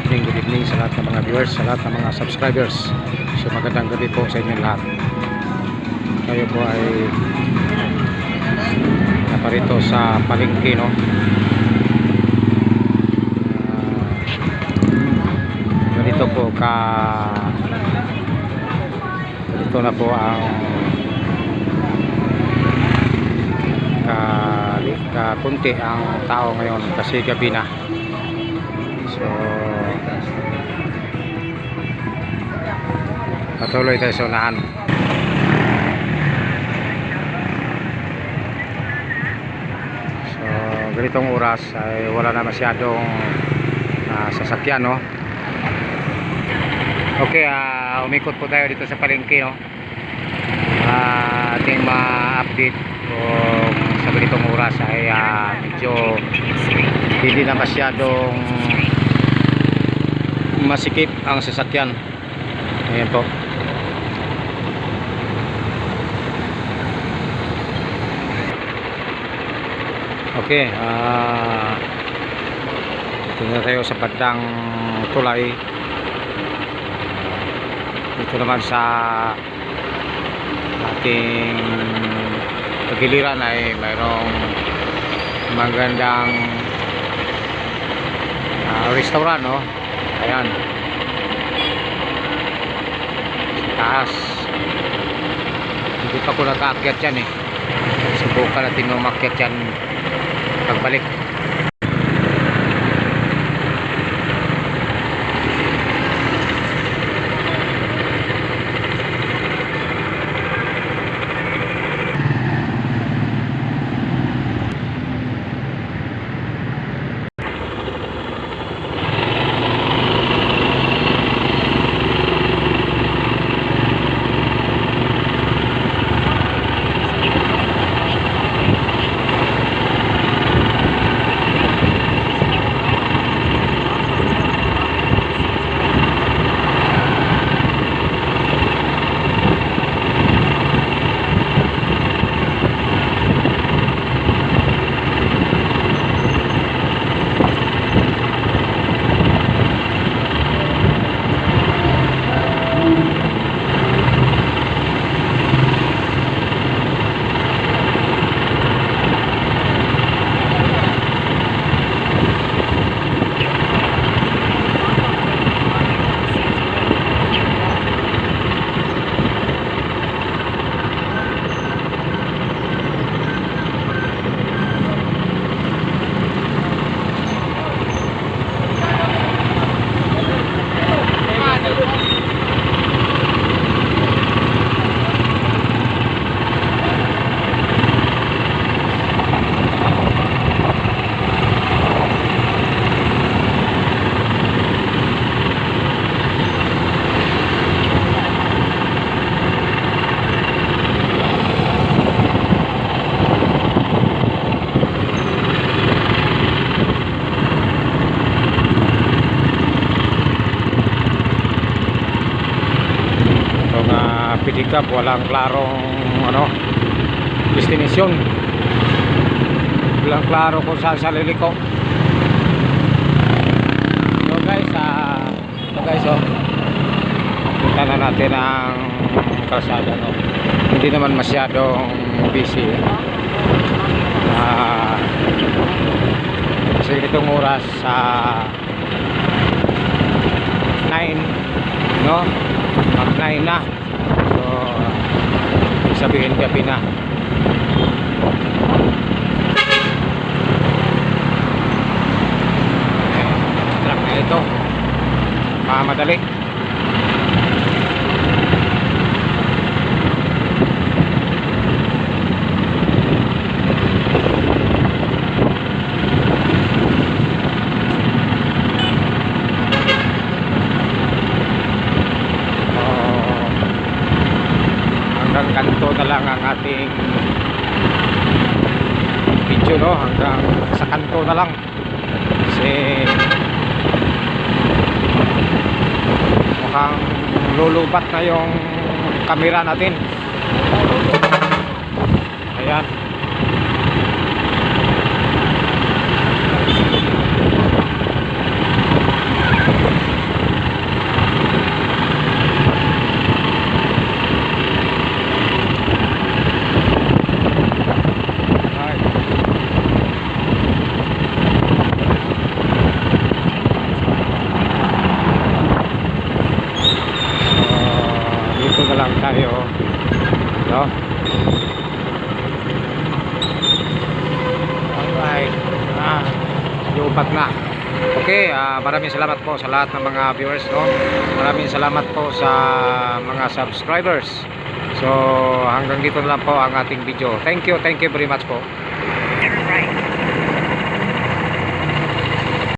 evening, good evening sa lahat ng mga viewers, sa lahat ng mga subscribers. So magandang gabi po sa inyo lahat. Kayo po ay naparito sa palengke, no? Ah, ganito po ka ganito na po ang ka, ka kunti ang tao ngayon kasi gabi na patuloy tayo sa unahan. So ganitong oras ay wala na masyadong ah, sasakyan no? Okay ah umikot po tayo dito sa palengke no? Ah, ating ma-update kung sa ganitong oras ay ah, medyo hindi na masyadong masikip ang sasakyan. Ayan po okay ah dito na tayo sa bandang tulay. Dito naman sa ating pagiliran ay mayroong magandang ah, restaurant no? Ayan. Sa taas. Hindi pa ko nakaakyat yan eh. Subukan natin umakyat yan pagbalik itong uh, pedicab walang klarong ano destination. Walang klaro kung saan sa liliko. So guys ah ito guys oh. Punta na natin ang kalsada no. Hindi naman masyadong busy ah kasi itong oras sa 9 no? Mag 9 na. so sabihin gabi na. Eh, truck na ito. Mamadali Oh, hanggang kanto na lang ang ating video no hanggang sa kanto na lang. Kasi mukhang lulubat na yung camera natin. Ayan Alright. Ah, lupat na. Okay, ah, maraming salamat po sa lahat ng mga viewers, no? Maraming salamat po sa mga subscribers. So, hanggang dito na lang po ang ating video. Thank you, thank you very much po.